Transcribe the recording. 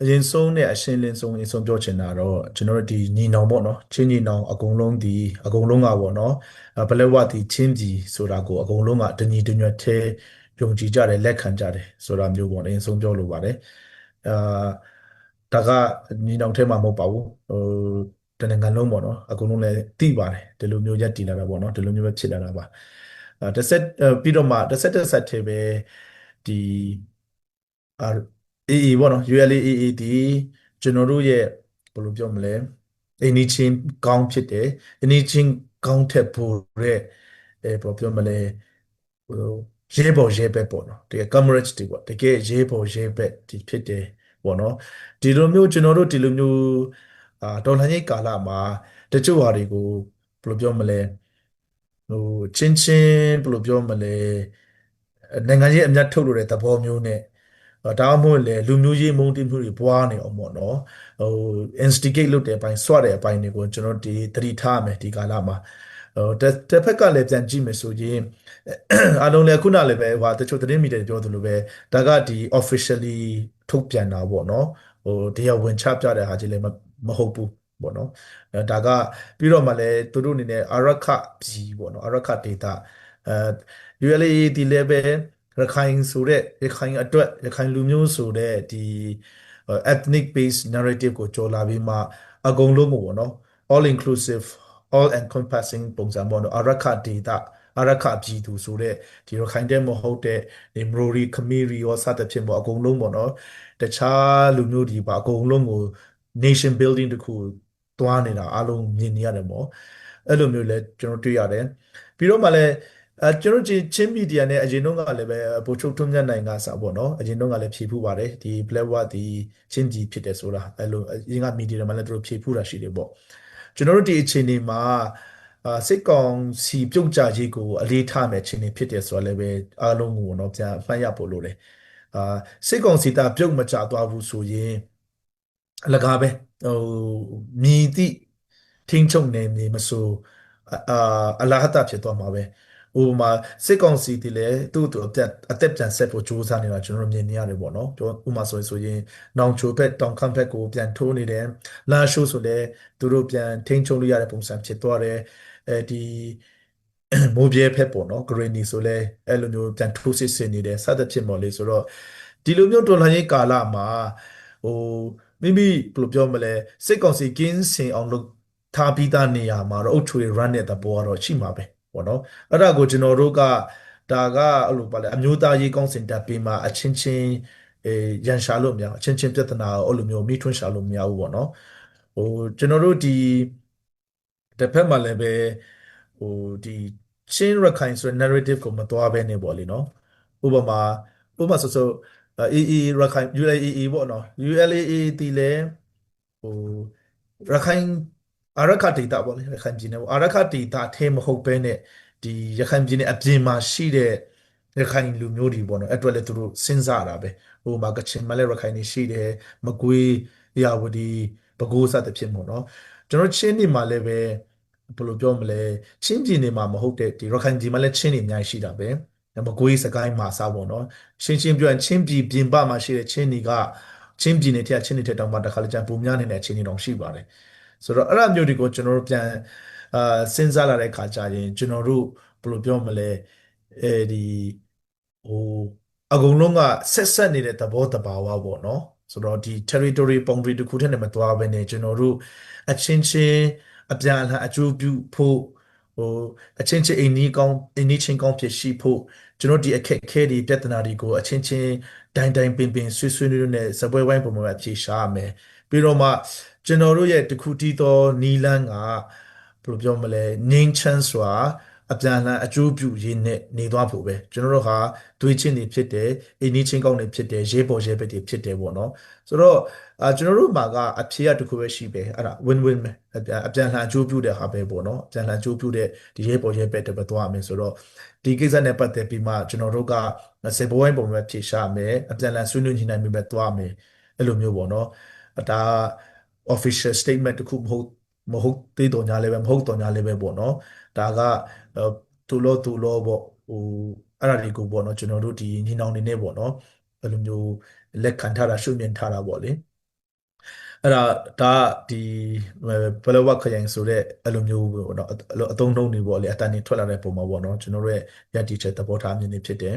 အရင်ဆုံးနဲ့အရှင်းလင်းဆုံးအရင်ဆုံးပြောချင်တာတော့ကျွန်တော်တို့ဒီညီနောင်ပေါ့နော်ချင်းညီနောင်အကုန်လုံးဒီအကုန်လုံးကပေါ့နော်ဘလက်ဝဒီချင်းကြီးဆိုတာကိုအကုန်လုံးကတညီတညွတ်သေးယုံကြည်ကြတယ်လက်ခံကြတယ်ဆိုတာမျိုးပေါ့အရင်ဆုံးပြောလိုပါတယ်အာဒါကညီနောင်ထဲမှာမဟုတ်ပါဘူးဟိုတနင်္ဂနွေလုံးပေါ့နော်အကုန်လုံးလည်းသိပါတယ်ဒီလိုမျိုးရက်တည်လာတာပေါ့နော်ဒီလိုမျိုးပဲဖြစ်လာတာပါအဲတစ်ဆက်ပြီးတော့မှတစ်ဆက်တစ်ဆက်ထဲပဲဒီအာ AA ပေါ့နော် ULAAA ဒီကျွန်တော်တို့ရဲ့ဘယ်လိုပြောမလဲအိမ်နီးချင်းကောင်းဖြစ်တယ်အိမ်နီးချင်းကောင်းထက်ပိုတဲ့အဲဘယ်လိုပြောမလဲဟိုရဲဘော်ရဲဘက်ပေါ့နော်တကယ် coverage တွေပေါ့တကယ်ရဲဘော်ရဲဘက်ဒီဖြစ်တယ်ပေါ့နော်ဒီလိုမျိုးကျွန်တော်တို့ဒီလိုမျိုးအာတော်လှန်ရေးကာလမှာတချို့ဟာတွေကိုဘယ်လိုပြောမလဲဟိုချင်းချင်းဘယ်လိုပြောမလဲနိုင်ငံရေးအမြတ်ထုတ်လို့တဲ့သဘောမျိုးနဲ့ ဒါမှမဟုတ်လေလူမျိုးရေးမုန်းတိမှုတွေပွားနေအောင်ပေါ့နော်ဟို instigate လုပ်တဲ့အပိုင်းဆွတဲ့အပိုင်းတွေကိုကျွန်တော်ဒီသတိထားမယ်ဒီကာလမှာဟိုတစ်ဖက်ကလည်းပြန်ကြည့်မယ်ဆိုရင်အားလုံးလည်းခုနလည်းပဲဟိုတချို့သတင်းမီဒီယာပြောသလိုပဲဒါကဒီ officially ထုတ်ပြန်တာပေါ့နော်ဟိုတရားဝင်ချပြတဲ့ဟာကြီးလည်းမဟုတ်ဘူးပေါ့နော်ဒါကပြီးတော့မှလည်းသူတို့အနေနဲ့အာရခပြည်ပေါ့နော်အာရခဒေတာအဲ ULA ဒီ level ရခိုင်ဆိုတဲ့ရခိုင်အတွက်ရခိုင်လူမျိုးဆိုတဲ့ဒီ ethnic based narrative ကိုကြော်လာပြီးမှအကုန်လုံးကိုပေါ့နော် all inclusive all encompassing ပုံစံပေါ့နော်အရခဒေတာအရခပြည်သူဆိုတဲ့ဒီရခိုင်တဲ့မဟုတ်တဲ့ဒီမရိုရီခမီရီရောစသဖြင့်ပေါ့အကုန်လုံးပေါ့နော်တခြားလူမျိုးဒီပါအကုန်လုံးကို nation building တခုသွားနေတာအလုံးမြင်နေရတယ်ပေါ့အဲ့လိုမျိုးလဲကျွန်တော်တွေ့ရတယ်ပြီးတော့မှလည်း အဲကျွန်တော်ချင်းမီဒီယာနဲ့အရင်တုန်းကလည်းပဲဗိုလ်ချုပ်ထွန်းမြတ်နိုင်ကစားပေါ့နော်အရင်တုန်းကလည်းဖြေဖူးပါတယ်ဒီ black what ဒီချင်းကြီးဖြစ်တယ်ဆိုတာအဲလိုအရင်ကမီဒီယာမှာလည်းသူတို့ဖြေဖူးတာရှိတယ်ပေါ့ကျွန်တော်တို့ဒီအခြေအနေမှာအာစစ်ကောင်စီပြုတ်ကြရေးကိုအလေးထားမယ်အခြေအနေဖြစ်တယ်ဆိုတာလည်းပဲအားလုံးကိုတော့ပြန်မှတ်ရဖို့လိုတယ်အာစစ်ကောင်စီတာပြုတ်မကြသွားဘူးဆိုရင်အလကားပဲဟိုမြည်သည့်ထင်းချုံနေမြေမဆိုအာအလာဟတာဖြစ်သွားမှာပဲ ဥပမာစစ်ကောင်စီတည်လဲသူ့သူအသက်အသက်ပြန်ဆက်ဖို့ကြိုးစားနေတာကျွန်တော်တို့မြင်နေရတယ်ပေါ့နော်ပြောဥပမာဆိုရင်ဆိုရင်နောင်ချိုဘက်တောင်ခန့်ဘက်ကိုပြန်ထိုးနေတယ်လာရှိုးဆိုလဲသူတို့ပြန်ထိန်းချုပ်လို့ရတဲ့ပုံစံဖြစ်သွားတယ်အဲဒီမိုးပြဲဖက်ပေါ့နော်ဂရင်းနီဆိုလဲအဲ့လိုမျိုးပြန်ထိုးစစ်ဆင်နေတယ်စသဖြင့်ပေါ့လေဆိုတော့ဒီလိုမျိုးတော်လှန်ရေးကာလမှာဟိုမိမိဘယ်လိုပြောမလဲစစ်ကောင်စီကင်းစင်အောင်လုပ်ထားပြီးသားနေရာမှာတော့အုတ်ချွေ run တဲ့သဘောကတော့ရှိမှာပဲ ပေါ့နော်အဲ့ဒါကိုကျွန်တော်တို့ကဒါကအဲ့လိုပါလေအမျိုးသားရေးကောင်းစင်တပ်ပေးမှာအချင်းချင်းအဲရန်ရှာလို့မရအချင်းချင်းပြဿနာကိုအဲ့လိုမျိုးမိထွန်းရှာလို့မရဘူးပေါ့နော်ဟိုကျွန်တော်တို့ဒီတစ်ဖက်မှာလည်းပဲဟိုဒီချင်းရခိုင်ဆိုတဲ့ narrative ကိုမသွားဘဲနေပေါ့လေနော်ဥပမာဥပမာဆိုဆို AA ရခိုင် ULAA ပေါ့နော် ULAA တီလဲဟိုရခိုင် အာရခဒေတာပေါ့လေရခိုင်ပြည်နယ်ပေါ့အာရခဒေတာထဲမဟုတ်ဘဲနဲ့ဒီရခိုင်ပြည်နယ်အပြင်မှာရှိတဲ့ရခိုင်လူမျိုးတွေပေါ့နော်အဲ့အတွက်လည်းသူတို့စဉ်းစားတာပဲဟိုမှာကချင်မလဲရခိုင်နေရှိတယ်မကွေးရာဝတီပဲခူးစသဖြင့်ပေါ့နော်ကျွန်တော်ချင်းနေမှာလည်းပဲဘယ်လိုပြောမလဲချင်းပြည်နယ်မှာမဟုတ်တဲ့ဒီရခိုင်ပြည်မှာလည်းချင်းနေအများကြီးရှိတာပဲမကွေးစကိုင်းမှာစားပေါ့နော်ရှင်းရှင်းပြောရင်ချင်းပြည်ပြင်ပမှာရှိတဲ့ချင်းတွေကချင်းပြည်နယ်ထက်ချင်းတွေထက်တောင်မှတခါလေကျန်ပုံများနေတဲ့ချင်းတွေတောင်ရှိပါတယ် ဆိုတော့အဲ့အမျိုးတွေကိုကျွန်တော်တို့ပြန်အာစဉ်းစားလာတဲ့ခါကျရင်ကျွန်တော်တို့ဘယ်လိုပြောမလဲအဲဒီဟိုအကုန်လုံးကဆက်ဆက်နေတဲ့သဘောတဘာဝပေါ့နော်ဆိုတော့ဒီ territory boundary တစ်ခုတည်းနဲ့မသွားဘဲနဲ့ကျွန်တော်တို့အချင်းချင်းအပြန်အလှန်အကျိုးပြုဖို့ဟိုအချင်းချင်းအိမ်နီးကောင်းအိမ်နီးချင်းကောင်းဖြစ်ရှိဖို့ကျွန်တော်ဒီအခက်အခဲတွေပြဿနာတွေကိုအချင်းချင်းဒိုင်ဒိုင်ပင်ပင်ဆွေးဆွေးနွေးနဲ့စပွဲဝိုင်းပုံမှာဖြေရှားမယ် ပြီးတော့မှကျွန်တော်တို့ရဲ့တခုတီးသောနီလန်းကဘယ်လိုပြောမလဲငင်းချမ်းစွာအပြန်အလှန်အကျိုးပြုရင်းနဲ့နေသွားဖို့ပဲကျွန်တော်တို့ဟာတွေးချင်းတွေဖြစ်တယ်အိမ်နီးချင်းကောင်းတွေဖြစ်တယ်ရေးပေါ်ရေးဘက်တွေဖြစ်တယ်ပေါ့နော်ဆိုတော့အာကျွန်တော်တို့မှာကအဖြေကတခုပဲရှိပဲအဲ့ဒါ win win ပဲအပြန်အပြန်လှန်အကျိုးပြုတဲ့ဟာပဲပေါ့နော်အပြန်လှန်အကျိုးပြုတဲ့ဒီရေးပေါ်ရေးဘက်တွေပဲသွားမယ်ဆိုတော့ဒီကိစ္စနဲ့ပတ်သက်ပြီးမှကျွန်တော်တို့ကစေဘဝိုင်းပုံပဲဖြေရှာမယ်အပြန်လှန်ဆွေးနွေးညှိနှိုင်းပြီးပဲသွားမယ်အဲ့လိုမျိုးပေါ့နော် ဒါ official statement တခုမဟုတ်မဟုတ်သေးတော်ညာလည်းပဲမဟုတ်တော်ညာလည်းပဲပေါ့နော်ဒါကသူလို့သူလို့ပေါ့ဟိုအဲ့ဒါတွေကိုပေါ့နော်ကျွန်တော်တို့ဒီညီနောင်နေနဲ့ပေါ့နော်အဲ့လိုမျိုးလက်ခံထားတာရှုမြင်ထားတာပေါ့လေအဲ့ဒါဒါကဒီဘယ်လိုဝခရိုင်ဆိုတဲ့အဲ့လိုမျိုးပေါ့နော်အဲ့လိုအသုံးနှုန်းတွေပေါ့လေအတန်တွေထွက်လာတဲ့ပုံမှာပေါ့နော်ကျွန်တော်တို့ရဲ့ရည်တည်ချက်သဘောထားအမြင်တွေဖြစ်တယ်